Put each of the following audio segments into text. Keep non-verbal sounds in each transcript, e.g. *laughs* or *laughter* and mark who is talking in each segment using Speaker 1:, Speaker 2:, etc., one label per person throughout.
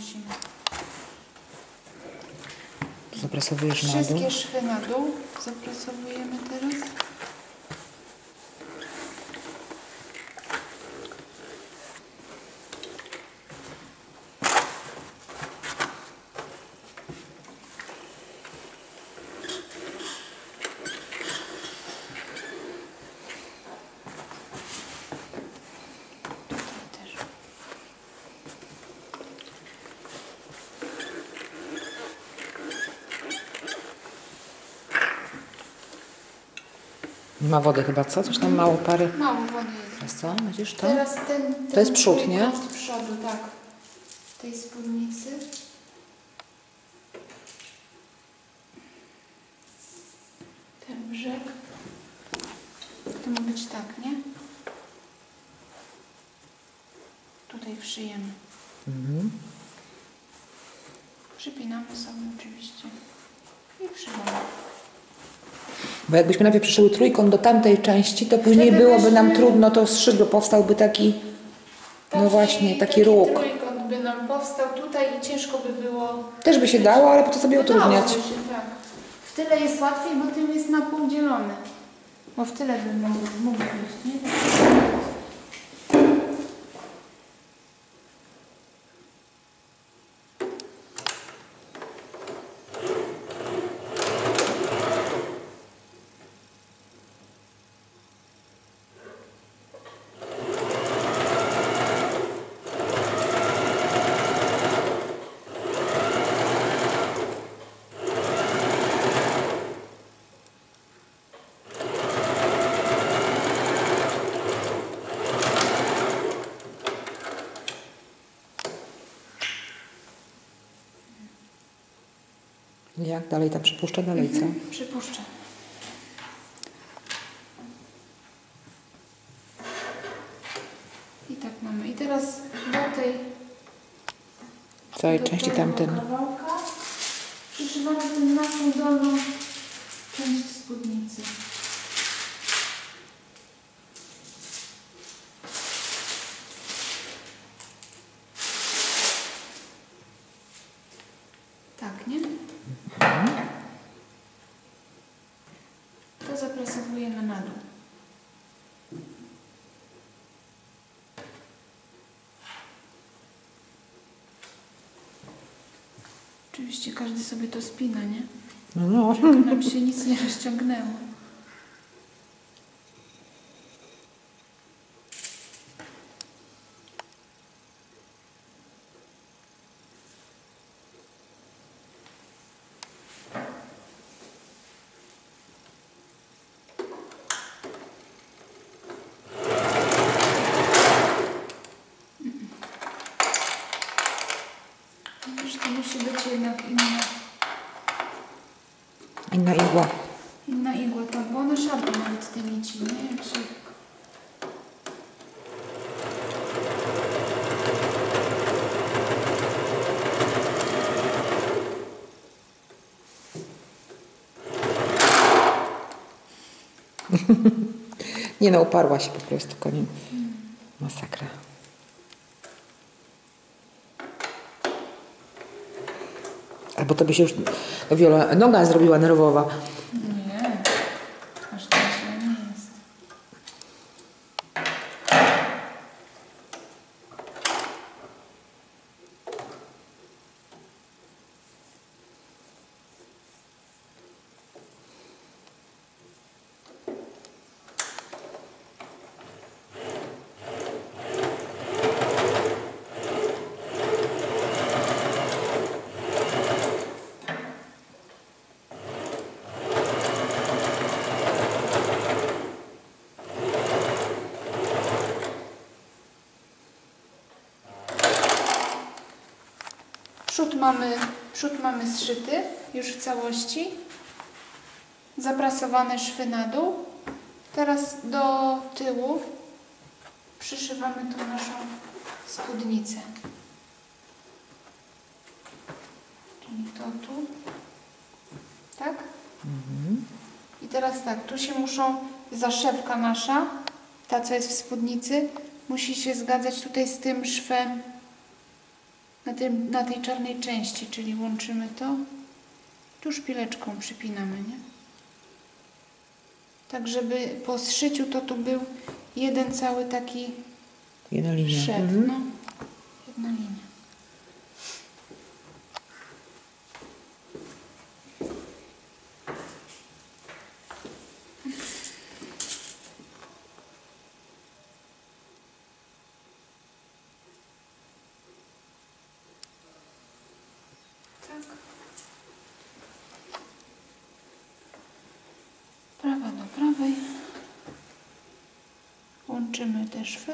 Speaker 1: musimy.
Speaker 2: Zaprasowujesz na dół.
Speaker 1: Wszystkie szwy na dół zaprasowujemy teraz.
Speaker 2: Ma wody chyba, co? Coś tam mało pary.
Speaker 1: Mało wody jest.
Speaker 2: Teraz co? Widzisz to?
Speaker 1: Teraz ten, ten
Speaker 2: To jest przód, nie?
Speaker 1: trójkąt przodu, tak. Tej spódnicy. Ten brzeg. To ma być tak, nie? Tutaj wszyjemy.
Speaker 2: Mhm.
Speaker 1: Przypinamy sobie oczywiście. I przywalamy.
Speaker 2: Bo jakbyśmy najpierw przyszyły trójkąt do tamtej części, to później
Speaker 1: Wtedy
Speaker 2: byłoby nam trudno to zszyć, bo powstałby taki, no właśnie, taki róg.
Speaker 1: trójkąt by nam powstał tutaj i ciężko by było
Speaker 2: Też by się dało, ale po co sobie utrudniać?
Speaker 1: Dałoby się, tak. W tyle jest łatwiej, bo tym jest na pół dzielony. Bo w tyle by mógł, mógł być, nie?
Speaker 2: Jak dalej ta przypuszcza dalej, co?
Speaker 1: Przypuszczam. I tak mamy. I teraz do tej
Speaker 2: Całej
Speaker 1: do
Speaker 2: części tamten.
Speaker 1: kawałka przyszywamy tę naszą dolną część spódnicy. Tak, nie? To zaprasowujemy na dół. Oczywiście każdy sobie to spina, nie?
Speaker 2: No, no.
Speaker 1: Żeby nam się nic nie rozciągnęło. Widzisz, to musi być jednak inna,
Speaker 2: Inna igła.
Speaker 1: inna igła, tak, bo one szarpią nawet te nici, nie? Jak się... *laughs*
Speaker 2: Nie no, uparła się po prostu koniem. Masakra. Albo to by się już no, Wiola, noga zrobiła nerwowa.
Speaker 1: Nie, aż tak źle nie jest. Przód mamy, przód mamy zszyty już w całości. Zaprasowane szwy na dół. Teraz do tyłu przyszywamy tą naszą spódnicę. Czyli to tu. Tak? I teraz tak, tu się muszą, zaszewka nasza, ta co jest w spódnicy, musi się zgadzać tutaj z tym szwem na, tym, na tej czarnej części, czyli łączymy to, tu szpileczką przypinamy, nie? Tak, żeby po zszyciu to tu był jeden cały taki
Speaker 2: Jedna linia.
Speaker 1: Szef,
Speaker 2: Mhm.
Speaker 1: no. Jedna linia. Prawa do prawej. Łączymy te szwy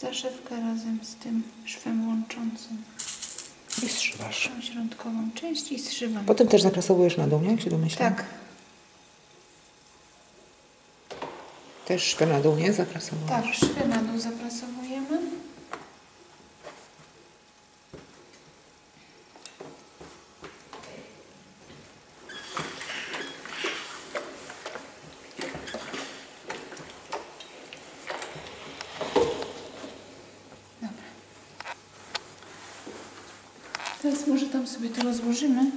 Speaker 1: zaszewkę razem z tym szwem łączącym
Speaker 2: I zszywasz.
Speaker 1: tą środkową część i zszywam.
Speaker 2: Potem też zaprasowujesz na dół, nie? Jak się domyślam?
Speaker 1: Tak,
Speaker 2: Też szwę na dół, nie? Zaprasowujesz.
Speaker 1: tak, szwy na dół zaprasowujemy. Teraz może tam sobie to rozłożymy.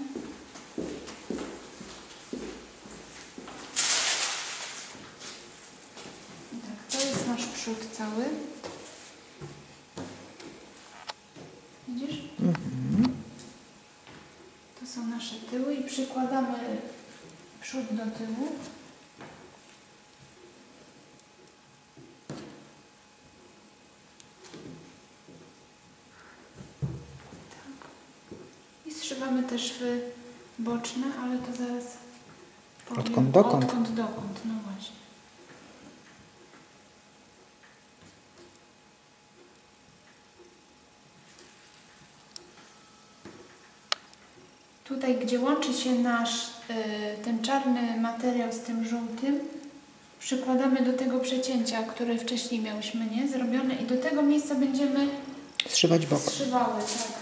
Speaker 1: Tak, to jest nasz przód cały. Widzisz? To są nasze tyły i przykładamy przód do tyłu. Tak. Zszywamy te szwy boczne, ale to zaraz powiem.
Speaker 2: Odkąd dokąd?
Speaker 1: Odkąd dokąd, no właśnie. Tutaj, gdzie łączy się nasz y, ten czarny materiał z tym żółtym, przykładamy do tego przecięcia, które wcześniej miałyśmy, nie? Zrobione i do tego miejsca będziemy
Speaker 2: Zszywać bok.
Speaker 1: zszywały, tak.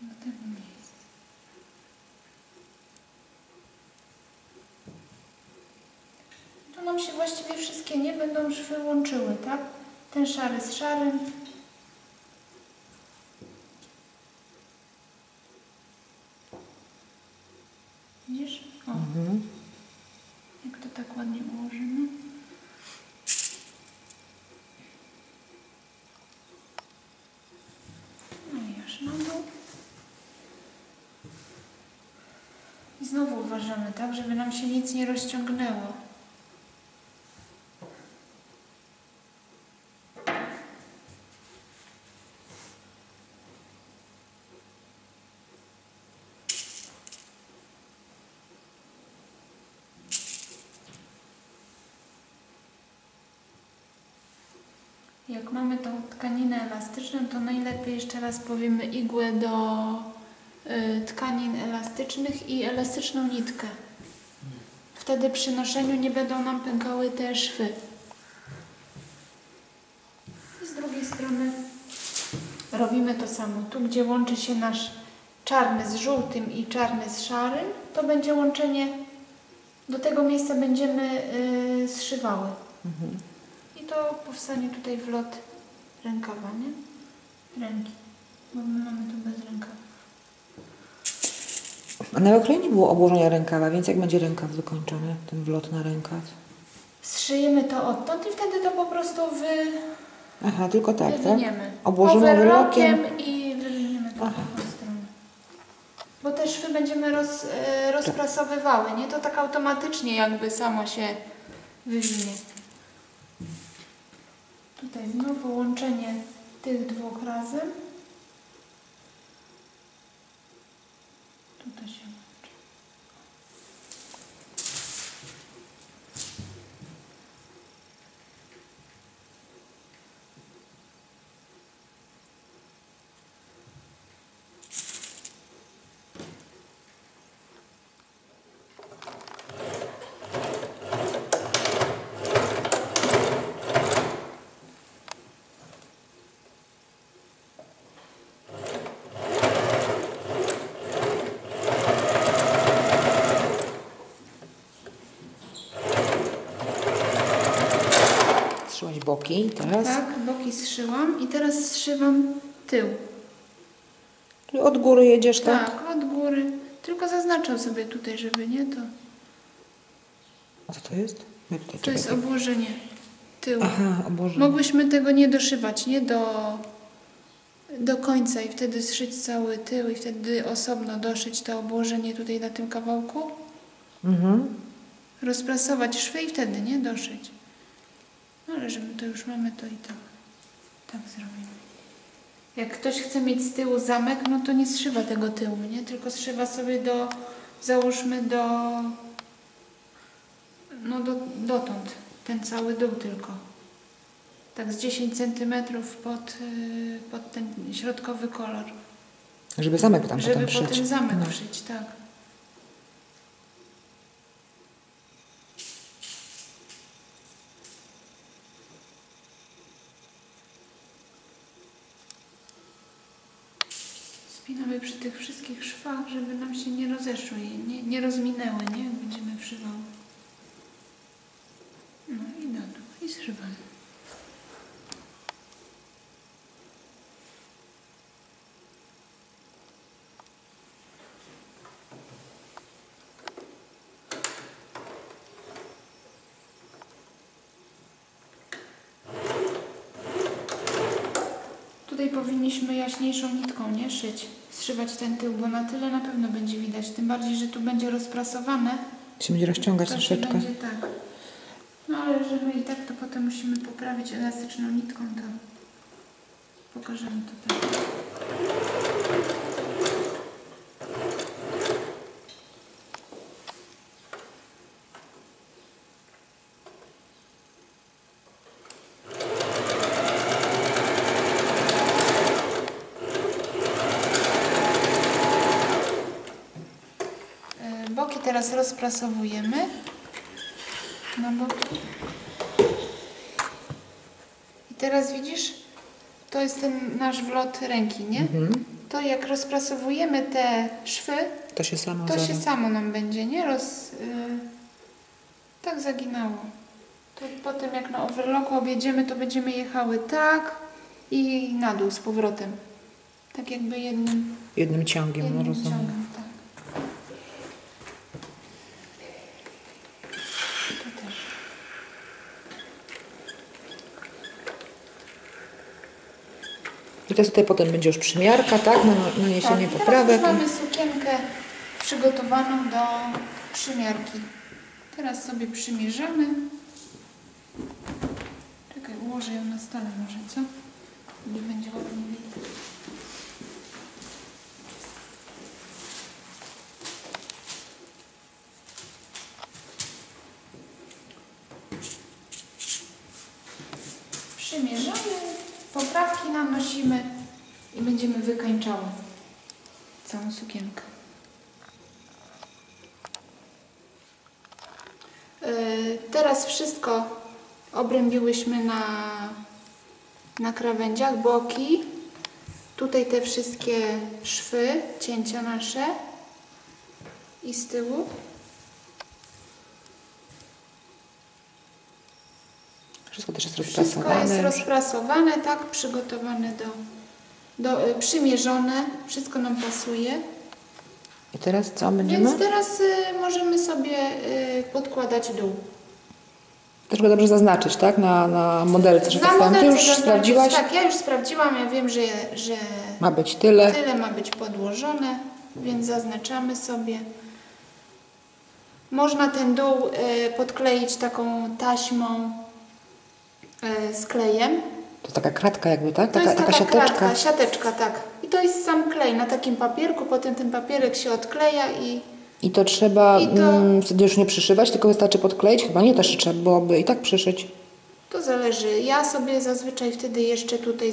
Speaker 1: Do tego miejsca. Tu nam się właściwie wszystkie nie będą szwy łączyły, tak? Ten szary z szarym. Widzisz? O,
Speaker 2: Mhm.
Speaker 1: jak to tak ładnie ułożymy. No i aż na dół. I znowu uważamy, tak, żeby nam się nic nie rozciągnęło. Jak mamy tą tkaninę elastyczną, to najlepiej jeszcze raz powiemy igłę do y, tkanin elastycznych i elastyczną nitkę. Wtedy przy noszeniu nie będą nam pękały te szwy. I z drugiej strony robimy to samo. Tu, gdzie łączy się nasz czarny z żółtym i czarny z szarym, to będzie łączenie, do tego miejsca będziemy y, zszywały.
Speaker 2: Mhm.
Speaker 1: To powstanie tutaj wlot rękawa, nie? Ręki. Bo my mamy tu bez rękawa.
Speaker 2: A na okroju nie było obłożenia rękawa, więc jak będzie rękaw wykończony, ten wlot na rękaw?
Speaker 1: Zszyjemy to odtąd i wtedy to po prostu wy,
Speaker 2: Aha, tylko tak, tak? Obłożymy wyrokiem.
Speaker 1: i wywiniemy to
Speaker 2: Aha.
Speaker 1: w tą stronę. Bo te szwy będziemy roz, e, rozprasowywały, nie? To tak automatycznie jakby samo się wywinie. Tutaj znowu łączenie tych dwóch razem.
Speaker 2: Boki. Teraz
Speaker 1: Tak, boki zszyłam i teraz zszywam tył.
Speaker 2: Czyli od góry jedziesz, tak?
Speaker 1: Tak, od góry. Tylko zaznaczam sobie tutaj, żeby nie to.
Speaker 2: A co to jest? My tutaj,
Speaker 1: To jest obłożenie tyłu.
Speaker 2: Aha, oboże.
Speaker 1: Mogłyśmy tego nie doszywać, nie do, do końca i wtedy zszyć cały tył i wtedy osobno doszyć to obłożenie tutaj na tym kawałku.
Speaker 2: Mhm.
Speaker 1: Rozprasować szwy i wtedy, nie? Doszyć. No ale że my to już mamy, to i tak. Tak zrobimy. Jak ktoś chce mieć z tyłu zamek, no to nie zszywa tego tyłu, nie? Tylko zszywa sobie do, załóżmy do, no do, dotąd. Ten cały dół tylko. Tak z 10 cm pod, y, pod ten środkowy kolor.
Speaker 2: Żeby zamek tam
Speaker 1: żeby
Speaker 2: potem
Speaker 1: potem
Speaker 2: szyć.
Speaker 1: zamek
Speaker 2: No.
Speaker 1: wszyć, tak. Spinamy przy tych wszystkich szwach, żeby nam się nie rozeszły nie, nie rozminęły, nie? Jak będziemy wszywały. No i do dół. I. Tutaj powinniśmy jaśniejszą nitką, nie? Szyć. Zszywać ten tył, bo na tyle na pewno będzie widać. Tym bardziej, że tu będzie rozprasowane.
Speaker 2: Się będzie rozciągać
Speaker 1: To
Speaker 2: troszeczkę.
Speaker 1: będzie tak. No ale że my i tak to potem musimy poprawić elastyczną nitką, to pokażemy to tak. E, Boki teraz rozprasowujemy na boki. I teraz widzisz, to jest ten nasz wlot ręki, nie?
Speaker 2: Mhm.
Speaker 1: To jak rozprasowujemy te szwy,
Speaker 2: To się samo
Speaker 1: to się samo nam będzie, nie? Roz, y, tak zaginało. To potem jak na overlocku objedziemy, to będziemy jechały tak i na dół z powrotem. Tak jakby jednym,
Speaker 2: Jednym ciągiem, no
Speaker 1: jednym
Speaker 2: rozumiem.
Speaker 1: ciągiem, tak. To też.
Speaker 2: I teraz tutaj potem będzie już przymiarka, tak? Na naniesienie
Speaker 1: Tak,
Speaker 2: poprawek.
Speaker 1: Teraz mamy sukienkę przygotowaną do przymiarki. Teraz sobie przymierzamy. Czekaj, ułożę ją na stole może, co? Gdy będzie ładnie widać. Przymierzamy, poprawki nanosimy i wykańczały całą sukienkę. Yy, Teraz wszystko obrębiłyśmy na, na krawędziach, boki. Tutaj te wszystkie szwy, cięcia nasze i z tyłu.
Speaker 2: Wszystko też jest
Speaker 1: Wszystko jest
Speaker 2: rozprasowane.
Speaker 1: rozprasowane, tak, przygotowane do, do y, przymierzone. Wszystko nam pasuje.
Speaker 2: I teraz co będziemy?
Speaker 1: Więc teraz y, możemy sobie y, podkładać dół.
Speaker 2: Go dobrze zaznaczyć, tak? Na, na modelce, że
Speaker 1: Na
Speaker 2: tak powiem. Ty już
Speaker 1: zaznaczyć.
Speaker 2: sprawdziłaś?
Speaker 1: Tak, ja już sprawdziłam. Ja wiem, że, że
Speaker 2: Ma być tyle.
Speaker 1: tyle ma być podłożone, więc zaznaczamy sobie. Można ten dół y, podkleić taką taśmą y, z klejem.
Speaker 2: To taka kratka jakby, tak?
Speaker 1: To
Speaker 2: Taka,
Speaker 1: jest taka,
Speaker 2: taka siateczka.
Speaker 1: kratka, siateczka, tak. I to jest sam klej na takim papierku, potem ten papierek się odkleja i
Speaker 2: I to trzeba
Speaker 1: I to-
Speaker 2: Mm, wtedy już nie przyszywać, tylko wystarczy podkleić? Chyba nie, też trzeba byłoby i tak przyszyć.
Speaker 1: to zależy. Ja sobie zazwyczaj wtedy jeszcze tutaj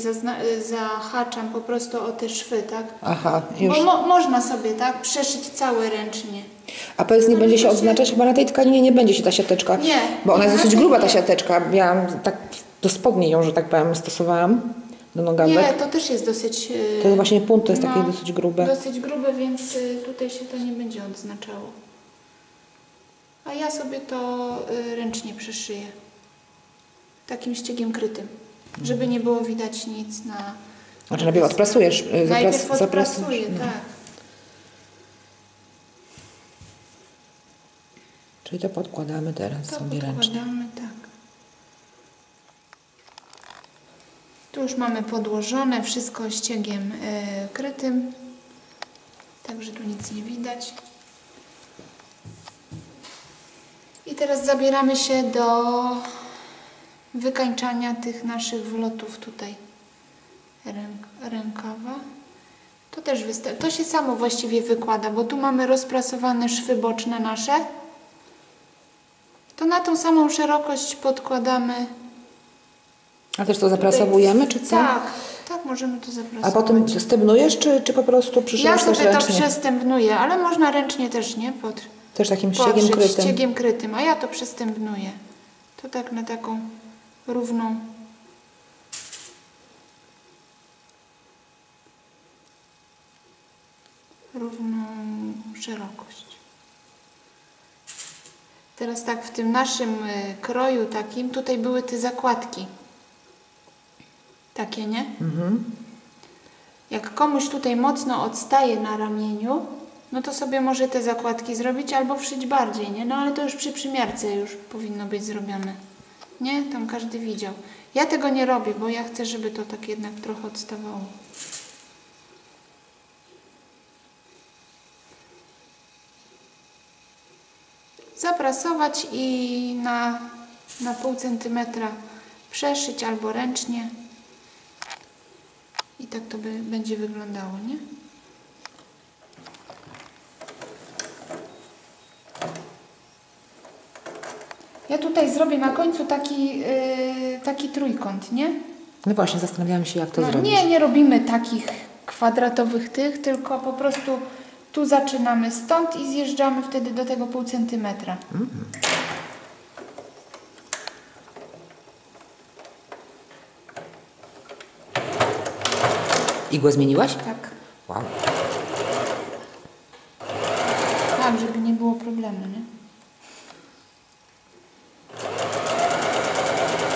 Speaker 1: zahaczam po prostu o te szwy, tak?
Speaker 2: Aha, już.
Speaker 1: Bo mo- można sobie, tak, przeszyć całe ręcznie.
Speaker 2: A powiedz, nie
Speaker 1: No,
Speaker 2: będzie się odznaczać? Chyba na tej tkaninie nie będzie się ta siateczka.
Speaker 1: Nie.
Speaker 2: Bo ona jest dosyć gruba, ta siateczka. Ja tak do spodni ją, że tak powiem, stosowałam. Do nogawek.
Speaker 1: Nie, to też jest dosyć... y,
Speaker 2: To właśnie punto jest
Speaker 1: no,
Speaker 2: takie dosyć grube.
Speaker 1: Dosyć grube, więc y, tutaj się to nie będzie odznaczało. A ja sobie to y, ręcznie przeszyję. takim ściegiem krytym, żeby nie było widać nic na...
Speaker 2: Znaczy najpierw odprasujesz,
Speaker 1: Najpierw
Speaker 2: zapras,
Speaker 1: odprasuję,
Speaker 2: zaprasujesz. No.
Speaker 1: tak.
Speaker 2: Czyli to podkładamy teraz
Speaker 1: To
Speaker 2: sobie ręcznie.
Speaker 1: podkładamy, tak. Tu już mamy podłożone, wszystko ściegiem e, krytym, także tu nic nie widać. I teraz zabieramy się do wykańczania tych naszych wlotów tutaj ręk, rękawa. To też to się samo właściwie wykłada, bo tu mamy rozprasowane szwy boczne nasze. To na tą samą szerokość podkładamy.
Speaker 2: A też to zaprasowujemy, czy co?
Speaker 1: Tak, tak możemy to zaprasować.
Speaker 2: A potem stybnujesz, czy, czy po prostu
Speaker 1: ja
Speaker 2: przyszywasz też
Speaker 1: sobie to przestępnuję, ale można ręcznie też, nie? Pod,
Speaker 2: Też takim ściegiem krytym.
Speaker 1: ściegiem krytym, a ja to przestępnuję. To tak na taką równą. Równą szerokość. Teraz tak, w tym naszym y, kroju takim, tutaj były te zakładki. Takie, nie?
Speaker 2: Mhm.
Speaker 1: Jak komuś tutaj mocno odstaje na ramieniu, no to sobie może te zakładki zrobić albo wszyć bardziej, nie? No ale to już przy przymiarce już powinno być zrobione. Nie? Tam każdy widział. Ja tego nie robię, bo ja chcę, żeby to tak jednak trochę odstawało. Zaprasować i na, na pół centymetra przeszyć albo ręcznie. I tak to by, będzie wyglądało, nie? Ja tutaj zrobię na końcu taki, yy, taki trójkąt, nie?
Speaker 2: No właśnie, zastanawiałam się, jak to
Speaker 1: No,
Speaker 2: zrobić.
Speaker 1: nie, nie robimy takich kwadratowych tych, tylko po prostu tu zaczynamy stąd i zjeżdżamy wtedy do tego pół centymetra.
Speaker 2: Igłę zmieniłaś?
Speaker 1: Tak.
Speaker 2: Wow.
Speaker 1: Tak, żeby nie było problemu, nie?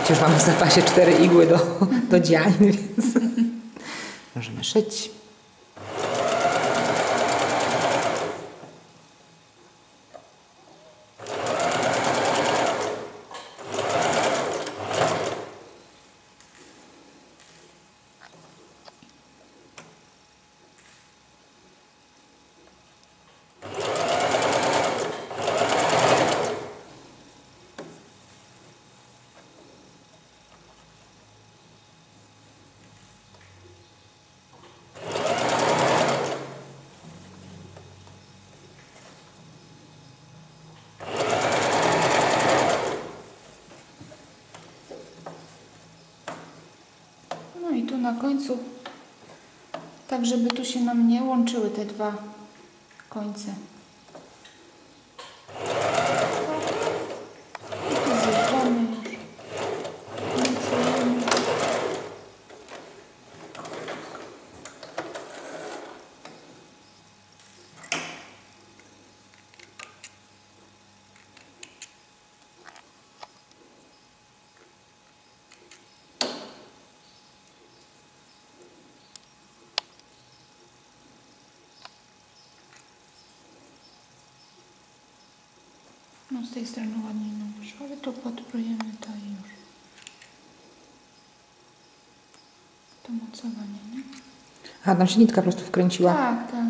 Speaker 2: Przecież mamy w zapasie cztery igły do, do dziań, więc *laughs* możemy szyć.
Speaker 1: No i tu na końcu, tak żeby tu się nam nie łączyły te dwa końce. I tu zjeżdżamy już. Mixujemy. No z tej strony ładnie nam wyszło, ale tu podprujemy to i już. To mocowanie, nie?
Speaker 2: A, tam się nitka po prostu wkręciła.
Speaker 1: Tak, tak.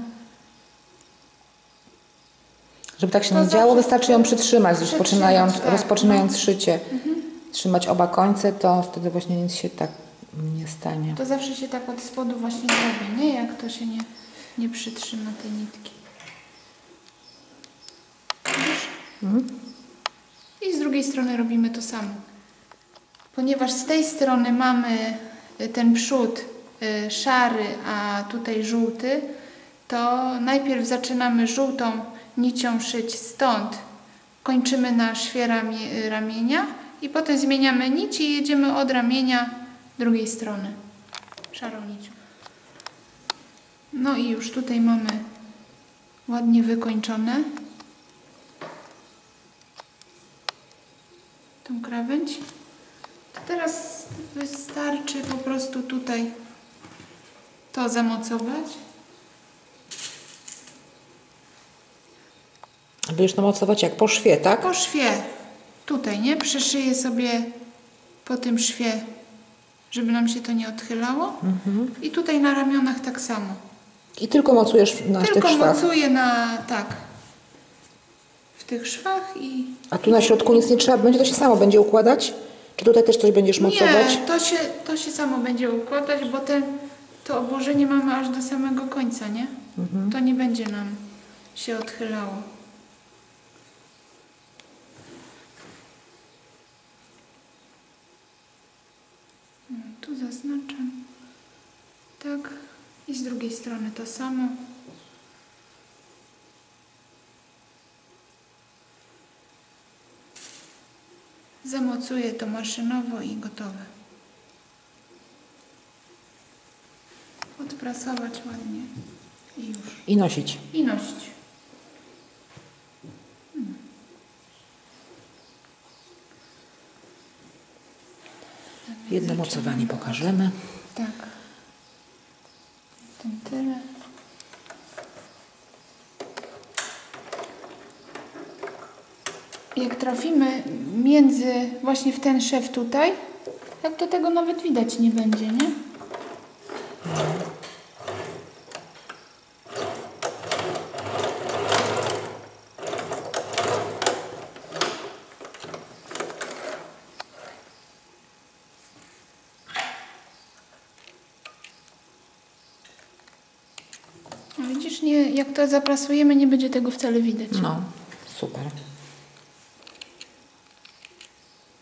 Speaker 2: Żeby tak się
Speaker 1: To
Speaker 2: nie
Speaker 1: zawsze
Speaker 2: działo, wystarczy ją przytrzymać,
Speaker 1: przytrzymać,
Speaker 2: rozpoczynając,
Speaker 1: tak,
Speaker 2: rozpoczynając
Speaker 1: no.
Speaker 2: szycie. Trzymać oba końce, to wtedy właśnie nic się tak nie stanie.
Speaker 1: To zawsze się tak od spodu właśnie zrobi, nie? Jak to się nie, nie przytrzyma tej nitki. Widzisz? I z drugiej strony robimy to samo. Ponieważ z tej strony mamy y, ten przód y, szary, a tutaj żółty, to najpierw zaczynamy żółtą nicią szyć stąd. Kończymy na szwie ramie, ramienia i potem zmieniamy nić i jedziemy od ramienia drugiej strony szarą nicią. No i już tutaj mamy ładnie wykończone tą krawędź. teraz wystarczy po prostu tutaj to zamocować.
Speaker 2: Będziesz namocować jak po szwie, tak?
Speaker 1: Po szwie, tutaj, nie? Przeszyję sobie po tym szwie, żeby nam się to nie odchylało. I tutaj na ramionach tak samo.
Speaker 2: I tylko mocujesz na tych
Speaker 1: Tylko
Speaker 2: szwach.
Speaker 1: mocuję na, tak, w tych szwach i...
Speaker 2: A tu na środku nic nie trzeba będzie, to się samo będzie układać? Czy tutaj też coś będziesz mocować?
Speaker 1: Nie, to się, to się samo będzie układać, bo te, to obłożenie mamy aż do samego końca, nie? To nie będzie nam się odchylało. No, Tu zaznaczam. Tak. I z drugiej strony to samo. Zamocuję to maszynowo i gotowe. Odprasować ładnie i już.
Speaker 2: I nosić.
Speaker 1: I nosić.
Speaker 2: Jedno mocowanie pokażemy.
Speaker 1: Tak. Tym tyle. Jak trafimy między właśnie w ten szef tutaj, tak to tego nawet widać nie będzie, nie? A widzisz, nie, jak to zaprasujemy, nie będzie tego wcale widać.
Speaker 2: No, super.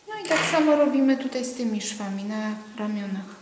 Speaker 1: No i tak samo robimy tutaj z tymi szwami na ramionach.